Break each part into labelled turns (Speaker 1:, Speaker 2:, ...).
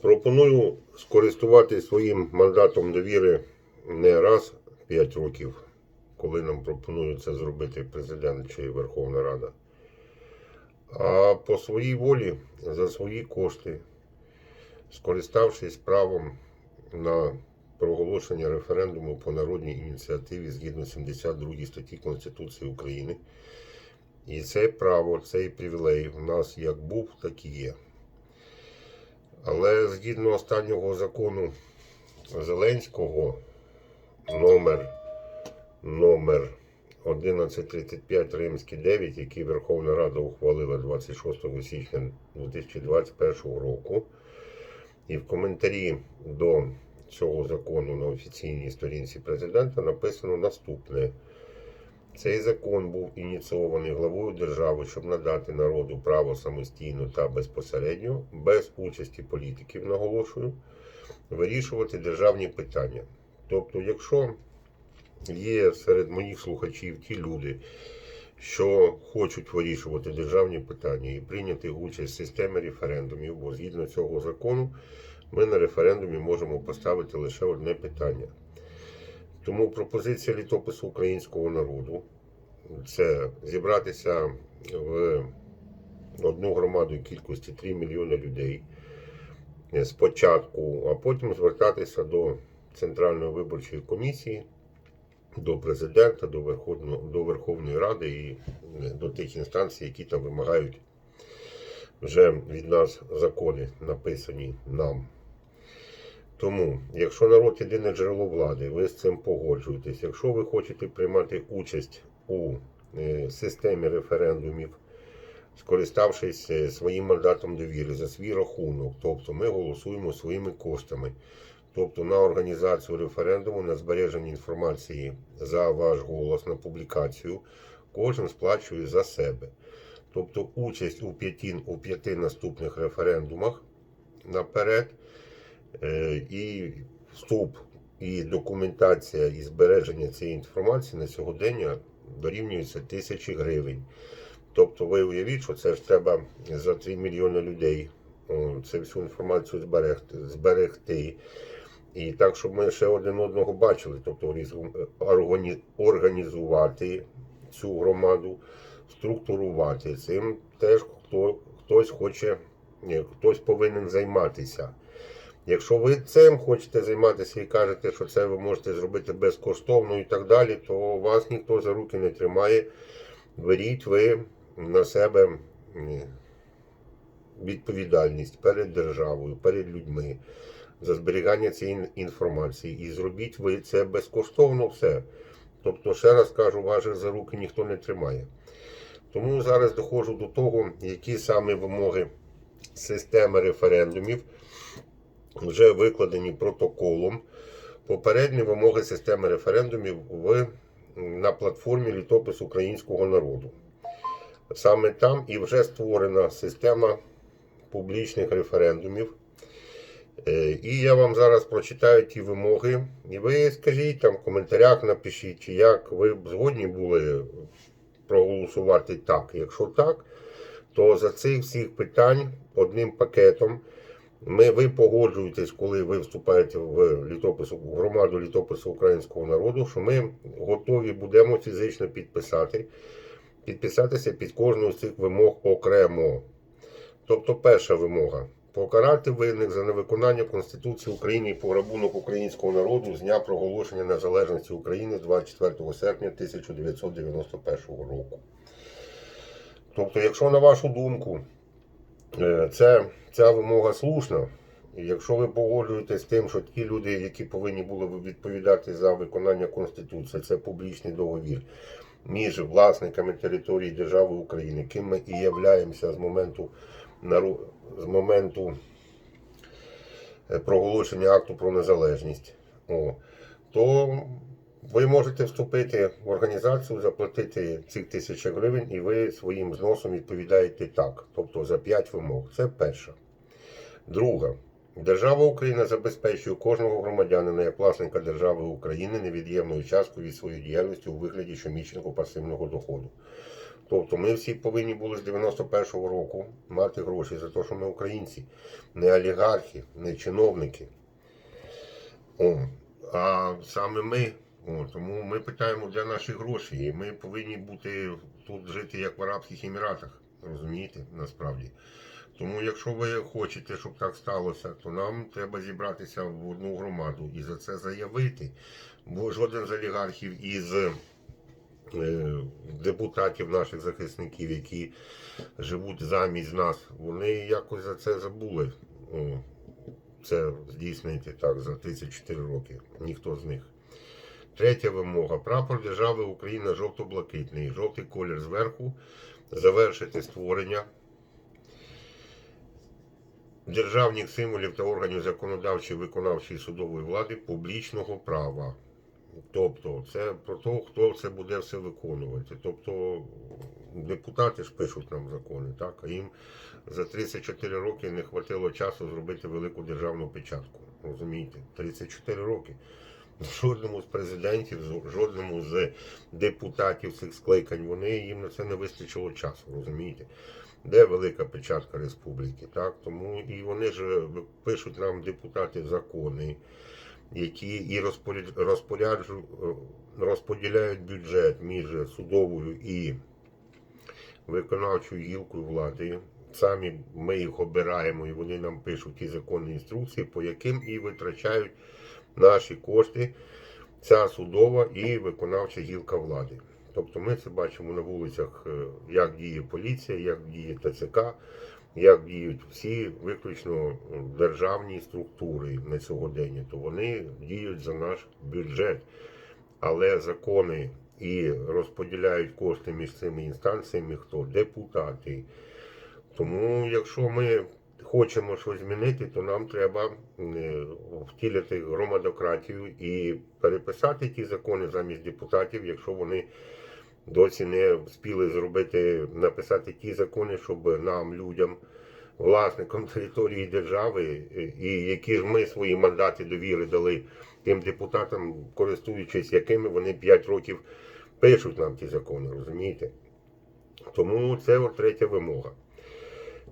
Speaker 1: Пропоную скористуватися своїм мандатом довіри не раз в 5 років, коли нам пропонують це зробити президент чи Верховна Рада, а по своїй волі за свої кошти, скориставшись правом на проголошення референдуму по народній ініціативі згідно 72 статті Конституції України. І це право, цей привілей в нас як був, так і є. Але згідно останнього закону Зеленського, номер, номер 1135 Римський 9, який Верховна Рада ухвалила 26 січня 2021 року, і в коментарі до цього закону на офіційній сторінці президента написано наступне. Цей закон був ініційований главою держави, щоб надати народу право самостійно та безпосередньо, без участі політиків, наголошую, вирішувати державні питання. Тобто, якщо є серед моїх слухачів ті люди, що хочуть вирішувати державні питання і прийняти участь в системі референдумів, бо згідно цього закону, ми на референдумі можемо поставити лише одне питання. Тому пропозиція літопису українського народу це зібратися в одну громаду кількості 3 мільйони людей спочатку, а потім звертатися до Центральної виборчої комісії, до президента, до Верховної, до Верховної Ради і е, до тих інстанцій, які там вимагають вже від нас закони, написані нам. Тому, якщо народ єдине джерело влади, ви з цим погоджуєтесь. Якщо ви хочете приймати участь у е, системі референдумів, скориставшись е, своїм мандатом довіри за свій рахунок, тобто ми голосуємо своїми коштами, тобто на організацію референдуму, на збереження інформації за ваш голос, на публікацію, кожен сплачує за себе. Тобто участь у п'яти, у п'яти наступних референдумах наперед. Е, і вступ, і документація, і збереження цієї інформації на сьогодення дорівнюється тисячі гривень. Тобто ви уявіть, що це ж треба за 3 мільйони людей це всю інформацію зберегти, зберегти. І так, щоб ми ще один одного бачили, тобто організувати цю громаду, структурувати цим теж хто, хтось хоче, хтось повинен займатися. Якщо ви цим хочете займатися і кажете, що це ви можете зробити безкоштовно і так далі, то вас ніхто за руки не тримає. Беріть ви на себе відповідальність перед державою, перед людьми за зберігання цієї інформації. І зробіть ви це безкоштовно все. Тобто, ще раз кажу, вас за руки ніхто не тримає. Тому зараз доходжу до того, які саме вимоги системи референдумів вже викладені протоколом попередні вимоги системи референдумів в, на платформі літопис українського народу. Саме там і вже створена система публічних референдумів. Е, І я вам зараз прочитаю ті вимоги. І ви скажіть там в коментарях, напишіть, як ви б згодні були проголосувати так. Якщо так, то за цих всіх питань одним пакетом. Ми, ви погоджуєтесь, коли ви вступаєте в літопис, в громаду літопису українського народу, що ми готові будемо фізично підписати, підписатися під кожну з цих вимог окремо. Тобто, перша вимога покарати винних за невиконання Конституції України і пограбунок українського народу з дня проголошення незалежності України 24 серпня 1991 року. Тобто, якщо на вашу думку, Е, Це, ця вимога слушна. Якщо ви погоджуєтесь з тим, що ті люди, які повинні були відповідати за виконання Конституції, це публічний договір між власниками території держави України, ким ми і являємося з моменту, з моменту е, проголошення акту про незалежність, то ви можете вступити в організацію, заплатити цих тисяч гривень, і ви своїм зносом відповідаєте так, тобто за 5 вимог. Це перша. Друга. Держава Україна забезпечує кожного громадянина як власника держави України невід'ємною часткою від своєї діяльності у вигляді щомісячного пасивного доходу. Тобто ми всі повинні були з 91-го року мати гроші за те, що ми українці, не олігархи, не чиновники. О, а саме ми. О, тому ми питаємо, де наші гроші. І ми повинні бути тут жити як в Арабських Еміратах. Розумієте, насправді. Тому, якщо ви хочете, щоб так сталося, то нам треба зібратися в одну громаду і за це заявити. Бо жоден з олігархів із е, депутатів наших захисників, які живуть замість нас, вони якось за це забули. Це здійснити так за 34 роки. Ніхто з них. Третя вимога. Прапор держави Україна жовто-блакитний. Жовтий колір зверху. Завершити створення державних символів та органів законодавчої, виконавчої судової влади публічного права. Тобто, це про те, хто це буде все виконувати. Тобто, депутати ж пишуть нам закони, так? а їм за 34 роки не хватило часу зробити велику державну печатку. Розумієте? 34 роки. Жодному з президентів, жодному з депутатів цих скликань, вони їм на це не вистачило часу, розумієте? Де велика печатка республіки, так? Тому і вони ж пишуть нам депутати закони, які і розпоряд- розпоряджу- розподіляють бюджет між судовою і виконавчою гілкою влади. Самі ми їх обираємо, і вони нам пишуть ті законні інструкції, по яким і витрачають наші кошти, ця судова і виконавча гілка влади. Тобто ми це бачимо на вулицях, е, як діє поліція, як діє ТЦК, як діють всі виключно державні структури на сьогодення, то вони діють за наш бюджет. Але закони і розподіляють кошти між цими інстанціями, хто депутати. Тому, якщо ми хочемо щось змінити, то нам треба е, втілити громадократію і переписати ті закони замість депутатів, якщо вони досі не встигли зробити, написати ті закони, щоб нам, людям, власникам території держави, е, і які ж ми свої мандати довіри дали тим депутатам, користуючись якими вони 5 років пишуть нам ті закони, розумієте? Тому це третя вимога.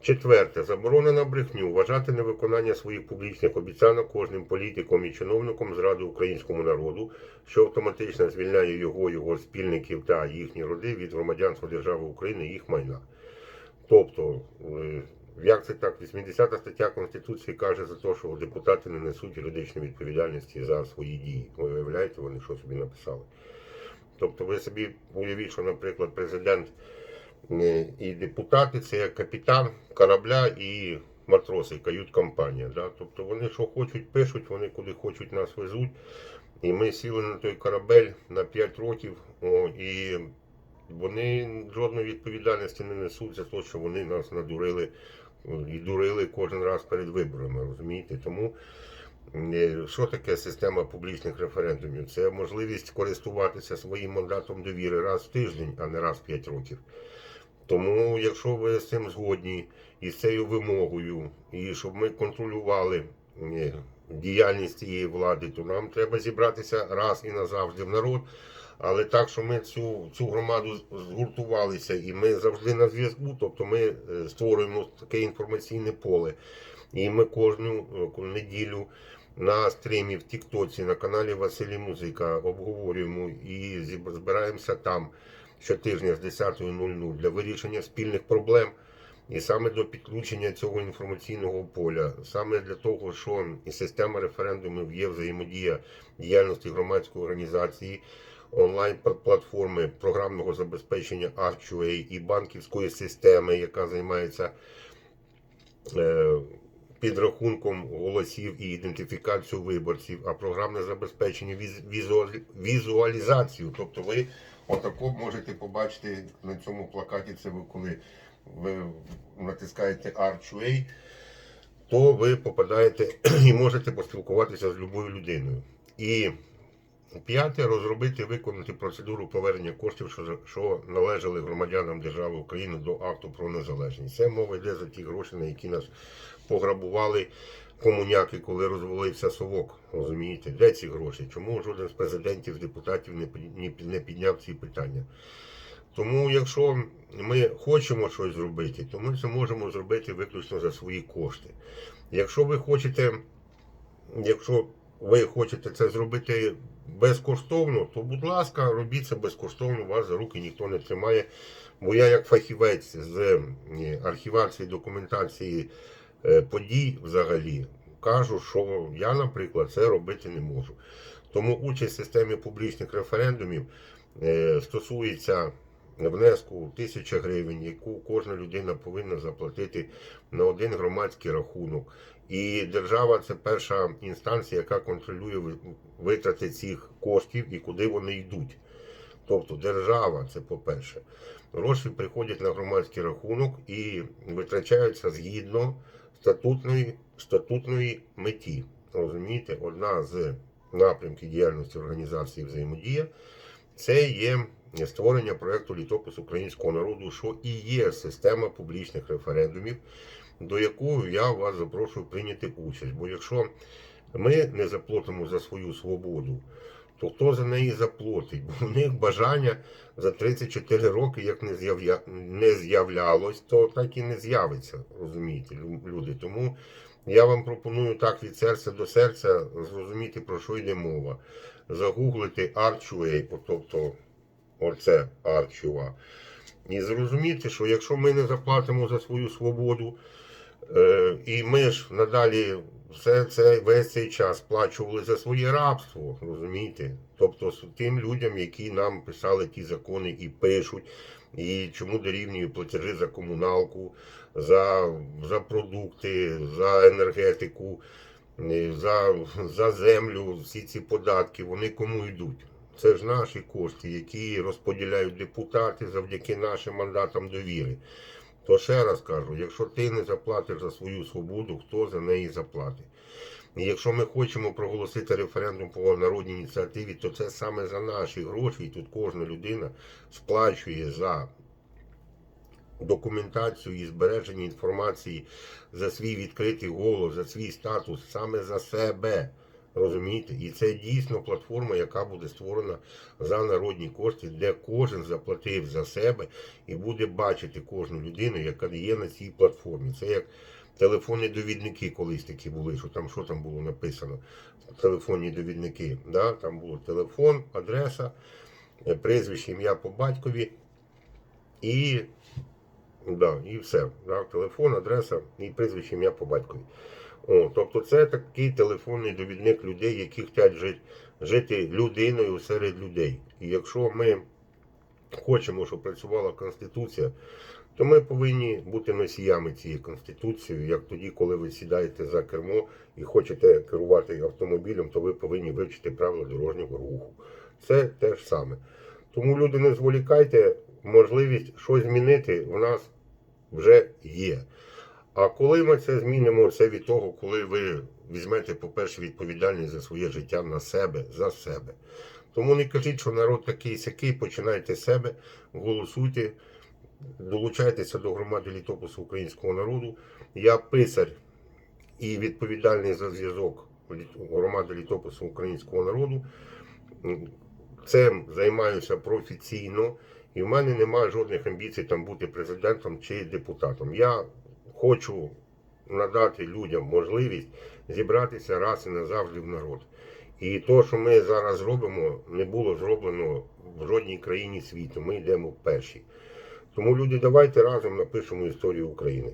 Speaker 1: Четверте, заборона на брехню, вважати невиконання своїх публічних обіцянок кожним політиком і чиновником зради українському народу, що автоматично звільняє його, його спільників та їхні роди від громадянства держави України і їх майна. Тобто, е, як це так, 80 стаття Конституції каже за те, що депутати не несуть юридичної відповідальності за свої дії. Ви уявляєте, вони що собі написали. Тобто ви собі уявіть, що, наприклад, президент і депутати це як капітан корабля і матроси, кают-компанія. Да? Тобто вони що хочуть, пишуть, вони куди хочуть нас везуть. І ми сіли на той корабель на 5 років, о, і вони жодної відповідальності не несуть за те, що вони нас надурили і дурили кожен раз перед виборами, розумієте? Тому е, що таке система публічних референдумів? Це можливість користуватися своїм мандатом довіри раз в тиждень, а не раз в 5 років. Тому, якщо ви з цим згодні і з цією вимогою, і щоб ми контролювали е, діяльність цієї влади, то нам треба зібратися раз і назавжди в народ. Але так, що ми цю, цю громаду згуртувалися і ми завжди на зв'язку, тобто ми е, створюємо таке інформаційне поле. І ми кожну е, неділю на стрімі в Тіктоці на каналі Василій Музика обговорюємо і збираємося там щотижня з 10.00 для вирішення спільних проблем. І саме до підключення цього інформаційного поля, саме для того, що і система референдумів є взаємодія діяльності громадської організації, онлайн-платформи програмного забезпечення Archway і банківської системи, яка займається е, підрахунком голосів і ідентифікацією виборців, а програмне забезпечення віз- візуалізацію. Тобто ви отако можете побачити на цьому плакаті, це ви коли ви натискаєте Archway, то ви попадаєте і можете поспілкуватися з любою людиною. І п'яте розробити виконати процедуру повернення коштів, що, що належали громадянам держави України до акту про незалежність. Це мова йде за ті гроші, на які нас пограбували комуняки, коли розвалився совок. Розумієте, де ці гроші? Чому жоден з президентів, депутатів не, не підняв ці питання? Тому, якщо ми хочемо щось зробити, то ми це можемо зробити виключно за свої кошти. Якщо ви хочете, якщо ви хочете це зробити безкоштовно, то будь ласка, робіть це безкоштовно, вас за руки ніхто не тримає. Бо я, як фахівець з е, архівації документації е, подій взагалі, кажу, що я, наприклад, це робити не можу. Тому участь в системі публічних референдумів е, стосується внеску тисяча гривень, яку кожна людина повинна заплатити на один громадський рахунок. І держава це перша інстанція, яка контролює витрати цих коштів і куди вони йдуть. Тобто держава, це по-перше. Гроші приходять на громадський рахунок і витрачаються згідно статутної, статутної меті. Розумієте, одна з напрямків діяльності організації взаємодія це є створення проєкту літопис українського народу, що і є система публічних референдумів, до якої я вас запрошую прийняти участь. Бо якщо ми не заплатимо за свою свободу, то хто за неї заплатить? Бо в них бажання за 34 роки, як не, з'яв'я... не з'являлось, то так і не з'явиться, розумієте, люди. Тому я вам пропоную так від серця до серця зрозуміти, про що йде мова. Загуглити Archway, тобто оце Арчува, і зрозуміти, що якщо ми не заплатимо за свою свободу, Е, і ми ж надалі все це весь цей час сплачували за своє рабство, розумієте? Тобто тим людям, які нам писали ті закони і пишуть, і чому дорівнює платежі за комуналку, за, за продукти, за енергетику, е, за, за землю, всі ці податки, вони кому йдуть? Це ж наші кошти, які розподіляють депутати завдяки нашим мандатам довіри. То ще раз кажу, якщо ти не заплатиш за свою свободу, хто за неї заплатить? І якщо ми хочемо проголосити референдум по народній ініціативі, то це саме за наші гроші, і тут кожна людина сплачує за документацію і збереження інформації за свій відкритий голос, за свій статус, саме за себе. Розумієте? І це дійсно платформа, яка буде створена за народні кошти, де кожен заплатив за себе і буде бачити кожну людину, яка є на цій платформі. Це як телефонні довідники колись такі були, що там що там було написано. Телефонні довідники. Да? Там було телефон, адреса, е, прізвище, ім'я по батькові і, да, і все. Да? Телефон, адреса і прізвище, ім'я по батькові. О, тобто це такий телефонний довідник людей, які хочуть жити, жити людиною серед людей. І якщо ми хочемо, щоб працювала Конституція, то ми повинні бути носіями цієї Конституції, як тоді, коли ви сідаєте за кермо і хочете керувати автомобілем, то ви повинні вивчити правила дорожнього руху. Це те ж саме. Тому люди не зволікайте, можливість щось змінити в нас вже є. А коли ми це змінимо, це від того, коли ви візьмете, по-перше, відповідальність за своє життя на себе, за себе. Тому не кажіть, що народ такий сякий, починайте себе, голосуйте, долучайтеся до громади літопису українського народу. Я писар і відповідальний за зв'язок громади літопису українського народу. Цим займаюся професійно, і в мене немає жодних амбіцій там бути президентом чи депутатом. Я хочу надати людям можливість зібратися раз і назавжди в народ. І те, що ми зараз робимо, не було зроблено в жодній країні світу. Ми йдемо перші. Тому люди, давайте разом напишемо історію України.